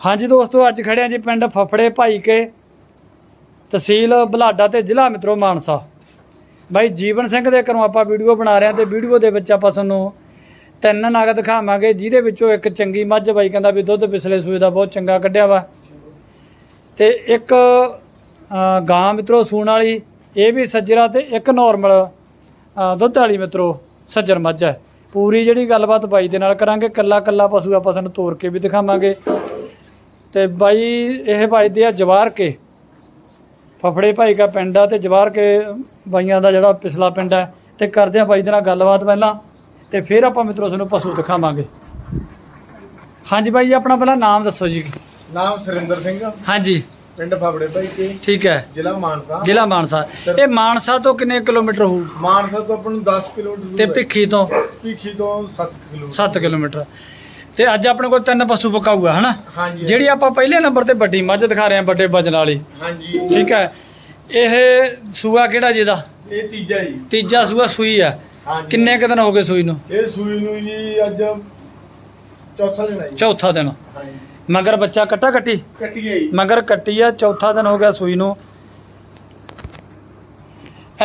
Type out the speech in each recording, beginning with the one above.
ਹਾਂਜੀ ਦੋਸਤੋ, ਅੱਜ ਖੜਿਆ ਜੀ ਪਿੰਡ ਫਫੜੇ ਭਾਈ ਕੇ ਤਹਿਸੀਲ ਬੁਲਾਡਾ ਤੇ ਜ਼ਿਲ੍ਹਾ ਮਿੱਤਰੋ ਮਾਨਸਾ। ਬਾਈ ਜੀਵਨ ਸਿੰਘ ਦੇ ਘਰੋਂ ਆਪਾਂ ਵੀਡੀਓ ਬਣਾ ਰਹੇ ਹਾਂ ਤੇ ਵੀਡੀਓ ਦੇ ਵਿੱਚ ਆਪਾਂ ਤੁਹਾਨੂੰ ਤਿੰਨ ਨਗ ਦਿਖਾਵਾਂਗੇ, ਜਿਹਦੇ ਵਿੱਚੋਂ ਇੱਕ ਚੰਗੀ ਮੱਝ ਬਾਈ ਕਹਿੰਦਾ ਵੀ ਦੁੱਧ ਪਿਛਲੇ ਸੂਏ ਦਾ ਬਹੁਤ ਚੰਗਾ ਕੱਢਿਆ ਵਾ। ਤੇ ਇੱਕ ਗਾਂ ਮਿੱਤਰੋ ਸੂਣ ਵਾਲੀ, ਇਹ ਵੀ ਸੱਜਰਾ ਤੇ ਇੱਕ ਨਾਰਮਲ ਦੁੱਧ ਵਾਲੀ ਮਿੱਤਰੋ ਸੱਜਰ ਮੱਝ ਹੈ। ਪੂਰੀ ਜਿਹੜੀ ਗੱਲਬਾਤ ਬਾਈ ਦੇ ਨਾਲ ਕਰਾਂਗੇ ਕੱਲਾ ਕੱਲਾ ਪਸ਼ੂ ਆਪਾਂ ਤੁਹਾਨੂੰ ਤੋਰ ਕੇ ਵੀ ਦਿਖਾਵਾਂਗੇ। ਤੇ ਬਾਈ ਇਹ ਭਾਈ ਦੇ ਆ ਜਵਾਰ ਕੇ। ਫਫੜੇ ਭਾਈ ਦਾ ਪਿੰਡ ਆ ਤੇ ਜਵਾਰ ਕੇ ਬਾਈਆਂ ਦਾ ਜਿਹੜਾ ਪਿਛਲਾ ਪਿੰਡ ਹੈ ਤੇ ਕਰਦੇ ਆ ਬਾਈ ਦੇ ਨਾਲ ਗੱਲਬਾਤ ਪਹਿਲਾਂ ਤੇ ਫਿਰ ਆਪਾਂ ਮਿੱਤਰੋ ਤੁਹਾਨੂੰ ਪਸ਼ੂ ਦਿਖਾਵਾਂਗੇ। ਹਾਂਜੀ ਬਾਈ ਆਪਣਾ ਪਹਿਲਾਂ ਨਾਮ ਦੱਸੋ ਜੀ। ਨਾਮ ਸੁਰਿੰਦਰ ਸਿੰਘ ਹਾਂਜੀ। ਪਿੰਡ ਫਾਬੜੇ ਭਾਈ ਕੇ। ਠੀਕ ਹੈ। ਜ਼ਿਲ੍ਹਾ ਮਾਨਸਾ। ਜ਼ਿਲ੍ਹਾ ਮਾਨਸਾ। ਇਹ ਮਾਨਸਾ ਤੋਂ ਕਿੰਨੇ ਕਿਲੋਮੀਟਰ ਹੋਊ? ਮਾਨਸਾ ਤੋਂ ਆਪਾਂ ਨੂੰ 10 ਕਿਲੋਮੀਟਰ ਤੇ। ਭਿੱਖੀ ਤੋਂ? ਭਿੱਖੀ ਤੋਂ 7 ਕਿਲੋਮੀਟਰ। 7 ਕਿਲੋਮੀਟਰ। ਤੇ ਅੱਜ ਆਪਣੇ ਕੋਲ ਤਿੰਨ ਪਸ਼ੂ ਪਕਾਊ ਆ ਹਨਾ? ਹਾਂਜੀ। ਜਿਹੜੀ ਆਪਾਂ ਪਹਿਲੇ ਨੰਬਰ ਤੇ ਵੱਡੀ ਮੱਝ ਦਿਖਾ ਰਹੇ ਹਾਂ ਵੱਡੇ ਵਜਨ ਵਾਲੀ। ਹਾਂਜੀ। ਠੀਕ ਹੈ? ਇਹ ਸੂਆ ਕਿਹੜਾ ਜਿਹਦਾ ਇਹ ਤੀਜਾ ਜੀ। ਤੀਜਾ ਸੂਆ ਸੂਈ ਆ। ਹਾਂਜੀ। ਕਿੰਨੇ ਕੁ ਦਿਨ ਹੋ ਗਏ ਸੂਈ ਨੂੰ? ਇਹ ਸੂਈ ਨੂੰ ਜੀ ਅੱਜ ਚੌਥਾ ਦਿਨ ਹੈ ਜੀ। ਚੌਥਾ ਦਿਨ। ਹਾਂਜੀ। ਮਗਰ ਬੱਚਾ ਕੱਟਾ ਕੱਟੀ ਕੱਟੀ ਗਈ ਮਗਰ ਕੱਟੀ ਆ ਚੌਥਾ ਦਿਨ ਹੋ ਗਿਆ ਸੂਈ ਨੂੰ।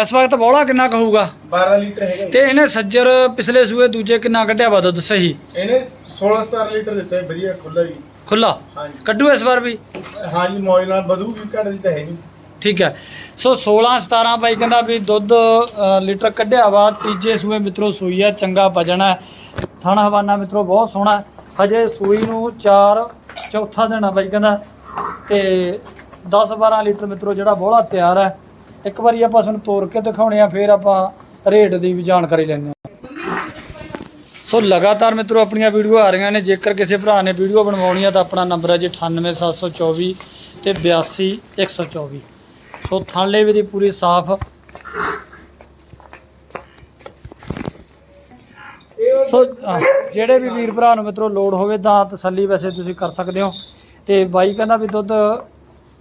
ਇਸ ਵਕਤ ਬੋਲਾ ਕਿੰਨਾ ਕਹੂਗਾ 12 ਲੀਟਰ ਹੈਗਾ ਤੇ। ਇਹਨੇ ਸੱਜਰ ਪਿਛਲੇ ਸੂਏ ਦੂਜੇ ਕਿੰਨਾ ਕੱਢਿਆ ਵਾ ਦੁੱਧ ਸਹੀ? ਇਹਨੇ 16 17 ਲੀਟਰ ਦਿੱਤਾ ਜੀ ਵਧੀਆ ਖੁੱਲਾ ਜੀ। ਖੁੱਲਾ ਹਾਂਜੀ। ਕੱਢੂ ਇਸ ਵਾਰ ਵੀ? ਹਾਂਜੀ ਮੌਜ ਨਾਲ ਵਧੂ ਵੀ ਘੱਟ ਦੀ ਤਾਂ ਹੈ ਨਹੀਂ। ਠੀਕ ਹੈ। ਸੋ 16 17 ਬਾਈ ਕਹਿੰਦਾ ਵੀ ਦੁੱਧ ਅ, ਲੀਟਰ ਕੱਢਿਆ ਵਾ। ਤੀਜੇ ਸੂਏ ਮਿੱਤਰੋ ਸੂਈ ਆ ਚੰਗਾ ਵਜਣ ਥਣ ਹਵਾਨਾ ਮਿੱਤਰੋ ਬਹੁਤ ਸੋਹਣਾ। ਹਜੇ ਸੂਈ ਨੂੰ 4 ਚੌਥਾ ਦਿਨ ਆ ਬਾਈ ਕਹਿੰਦਾ। ਤੇ 10 12 ਲੀਟਰ ਮਿੱਤਰੋ ਜਿਹੜਾ ਬੋਲਾ ਤਿਆਰ ਹੈ ਇੱਕ ਵਾਰੀ ਆਪਾਂ ਤੁਹਾਨੂੰ ਤੋੜ ਕੇ ਦਿਖਾਉਣੇ ਆ, ਫਿਰ ਆਪਾਂ ਰੇਟ ਦੀ ਵੀ ਜਾਣਕਾਰੀ ਲੈਣੀ ਆ। ਸੋ ਲਗਾਤਾਰ ਮਿੱਤਰੋ, ਆਪਣੀਆਂ ਵੀਡੀਓ ਆ ਰਹੀਆਂ ਨੇ। ਜੇਕਰ ਕਿਸੇ ਭਰਾ ਨੇ ਵੀਡੀਓ ਬਣਵਾਉਣੀ ਆ ਤਾਂ ਆਪਣਾ ਨੰਬਰ ਹੈ ਜੀ 98724 ਤੇ 82124 ਸੋ ਥਾਲੇ ਵੀ ਦੀ ਪੂਰੀ ਸਾਫ਼। ਸੋ ਜਿਹੜੇ ਵੀ ਵੀਰ ਭਰਾ ਨੂੰ ਮਿੱਤਰੋ ਲੋਡ ਹੋਵੇ ਤਾਂ ਤਸੱਲੀ ਵੈਸੇ ਤੁਸੀਂ ਕਰ ਸਕਦੇ ਹੋ। ਤੇ ਬਾਈ ਕਹਿੰਦਾ ਵੀ ਦੁੱਧ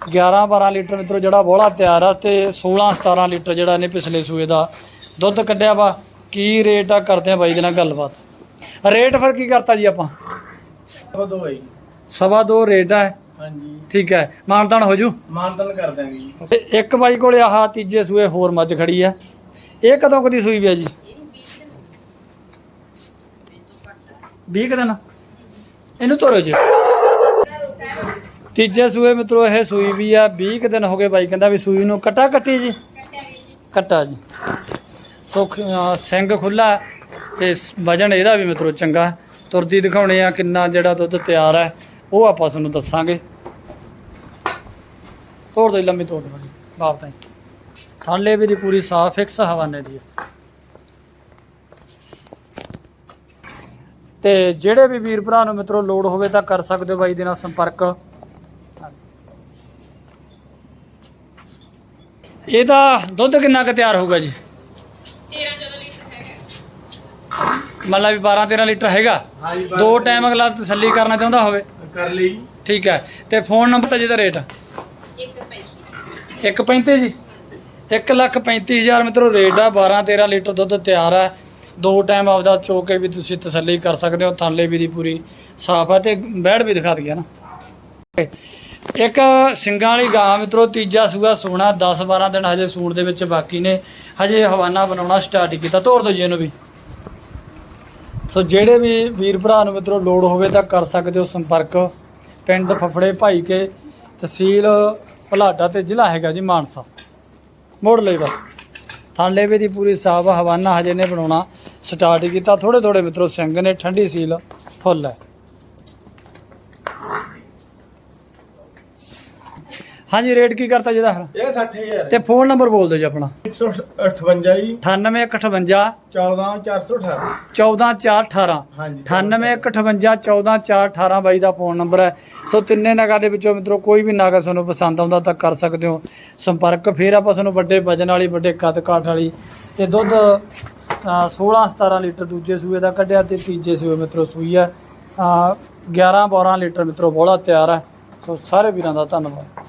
11 12 ਲੀਟਰ ਮਿੱਤਰੋ ਜਿਹੜਾ ਬੋਲਾ ਤਿਆਰ ਆ ਤੇ 16 17 ਲੀਟਰ ਜਿਹੜਾ ਨੇ ਪਿਛਲੇ ਸੂਏ ਦਾ ਦੁੱਧ ਕੱਢਿਆ ਵਾ। ਕੀ ਰੇਟ ਆ ਕਰਦੇ ਆ ਬਾਈ ਦੇ ਨਾਲ ਗੱਲਬਾਤ। ਰੇਟ ਫਿਰ ਕੀ ਕਰਤਾ ਜੀ ਆਪਾਂ? ਸਵਾ ਦੋ ਰੇਟ ਹੈ ਹਾਂਜੀ। ਠੀਕ ਹੈ ਮਾਨਤਾਨ ਹੋ ਜੂ? ਮਾਨਤਨ ਕਰ ਦਾਂਗੇ ਜੀ। ਤੇ ਇੱਕ ਬਾਈ ਕੋਲੇ ਆਹ ਤੀਜੇ ਸੂਏ ਹੋਰ ਮੱਝ ਖੜੀ ਆ। ਇਹ ਕਦੋਂ ਕਦੀ ਸੂਈ ਵੀ ਆ ਜੀ? 20 ਕੁ ਦਿਨ। ਇਹਨੂੰ ਤੋਰੋ ਜੀ। ਤੀਜੇ ਸੂਏ ਮਿੱਤਰੋ ਇਹ ਸੂਈ ਵੀ ਆ 20 ਕੁ ਦਿਨ ਹੋ ਗਏ ਬਾਈ ਕਹਿੰਦਾ ਵੀ ਸੂਈ ਨੂੰ ਕੱਟਾ ਕੱਟੀ ਜੀ। ਕੱਟਾ ਜੀ। ਸੋ ਖ- ਅਹ ਸਿੰਘ ਖੁੱਲਾ ਤੇ ਵਜਨ ਇਹਦਾ ਵੀ ਮਿੱਤਰੋ ਚੰਗਾ। ਤੁਰਦੀ ਦਿਖਾਉਣੇ ਆ ਕਿੰਨਾ ਜਿਹੜਾ ਦੁੱਧ ਤਿਆਰ ਹੈ ਉਹ ਆਪਾਂ ਤੁਹਾਨੂੰ ਦੱਸਾਂਗੇ। ਤੋੜ ਦੋ ਜੀ, ਲੰਮੀ ਤੋੜ ਦੋ ਬਾਪ ਤਾਂ ਥਾਲੇ ਵੀ ਦੀ ਪੂਰੀ ਸਾਫ਼ ਫਿਕਸ ਹਵਾਨੇ ਦੀ ਹੈ ਤੇ ਜਿਹੜੇ ਵੀ ਵੀਰ ਭਰਾ ਨੂੰ ਮਿੱਤਰੋ ਲੋੜ ਹੋਵੇ ਤਾਂ ਕਰ ਸਕਦੇ ਹੋ ਬਾਈ ਦੇ ਨਾਲ ਸੰਪਰਕ। ਇਹਦਾ ਦੁੱਧ ਕਿੰਨਾ ਕੁ ਤਿਆਰ ਹੋਊਗਾ ਜੀ? 13 ਲੀਟਰ ਹੈਗਾ। ਮਤਲਬ ਵੀ 12 13 ਲੀਟਰ ਹੈਗਾ। ਦੋ ਟਾਈਮ ਅਗਲਾ ਤਸੱਲੀ ਕਰਨਾ ਚਾਹੁੰਦਾ ਹੋਵੇ। ਕਰ ਲਈ। ਠੀਕ ਹੈ। ਤੇ ਫੋਨ ਨੰਬਰ ਤਾਂ ਜਿਹਦਾ ਰੇਟ 1.35 ਜੀ? 1 ਲੱਖ 35000 ਮਿੱਤਰੋ ਰੇਟ ਆ। 12 13 ਲੀਟਰ ਦੁੱਧ ਤਿਆਰ ਹੈ ਦੋ ਟਾਈਮ ਆਪਦਾ ਚੋ ਕੇ ਵੀ ਤੁਸੀਂ ਤਸੱਲੀ ਕਰ ਸਕਦੇ ਹੋ। ਥਾਲੇ ਵੀ ਦੀ ਪੂਰੀ ਸਾਫ਼ ਹੈ ਤੇ ਬੈੜ ਵੀ ਦਿਖਾ ਦਈਏ ਨਾ। ਇੱਕ ਸਿੰਘਾਂ ਵਾਲੀ ਗਾਂ ਮਿੱਤਰੋ, ਤੀਜਾ ਸੂਆ ਸੋਣਾ 10 12 ਦਿਨ ਹਜੇ ਸੂਣ ਦੇ ਵਿੱਚ ਬਾਕੀ ਨੇ। ਹਜੇ ਹਵਾਨਾ ਬਣਾਉਣਾ ਸਟਾਰਟ ਕੀਤਾ। ਤੋੜ ਦਿਓ ਜੀ ਇਹਨੂੰ ਵੀ। ਸੋ ਜਿਹੜੇ ਵੀ ਵੀਰ ਭਰਾ ਨੂੰ ਮਿੱਤਰੋ ਲੋੜ ਹੋਵੇ ਤਾਂ ਕਰ ਸਕਦੇ ਹੋ ਸੰਪਰਕ। ਪਿੰਡ ਫਫੜੇ ਭਾਈ ਕੇ ਤਹਿਸੀਲ ਭਲਾਡਾ ਤੇ ਜ਼ਿਲ੍ਹਾ ਹੈਗਾ ਜੀ ਮਾਨਸਾ। ਮੋੜ ਲਈ ਬਸ। ਥਾਂਲੇਵੇ ਦੀ ਪੂਰੀ ਸਾਫ਼ ਹਵਾਨਾ ਹਜੇ ਨੇ ਬਣਾਉਣਾ ਸਟਾਰਟ ਕੀਤਾ। ਥੋੜੇ ਥੋੜੇ ਮਿੱਤਰੋ ਸਿੰਘ ਨੇ ਠੰਡੀ ਸੀਲ ਫੁੱਲ ਹੈ। ਹਾਂਜੀ ਰੇਟ ਕੀ ਕਰਤਾ ਜਿਹਦਾ ਫਿਰ? ਇਹ 60000 ਤੇ ਫੋਨ ਨੰਬਰ ਬੋਲ ਦਿਓ ਜੀ ਆਪਣਾ। 158 ਜੀ। 9858 14418 14418 ਹਾਂਜੀ 9815514418 ਬਾਈ ਦਾ ਫੋਨ ਨੰਬਰ ਹੈ। ਸੋ ਤਿੰਨੇ ਨਗਾਂ ਦੇ ਵਿੱਚੋਂ ਮਿੱਤਰੋ ਕੋਈ ਵੀ ਨਾਗਾ ਤੁਹਾਨੂੰ ਪਸੰਦ ਆਉਂਦਾ ਤਾਂ ਕਰ ਸਕਦੇ ਹੋ। ਸੰਪਰਕ ਫਿਰ ਆਪਾਂ ਤੁਹਾਨੂੰ ਵੱਡੇ ਵਜਨ ਵਾਲੀ ਵੱਡੇ ਕੱਦ ਕਾਠ ਵਾਲੀ ਤੇ ਦੁੱਧ 16 17 ਲੀਟਰ ਦੂਜੇ ਸੂਏ ਦਾ ਕੱਢਿਆ ਤੇ ਤੀਜੇ ਸੂਏ ਮਿੱਤਰੋ ਸੂਈ ਹੈ। ਅ, 11 12 ਲੀਟਰ ਮਿੱਤਰੋ ਬੋਲਾ ਤਿਆਰ ਹੈ। ਸੋ ਸਾਰੇ ਵੀਰਾਂ ਦਾ ਧੰਨਵਾਦ।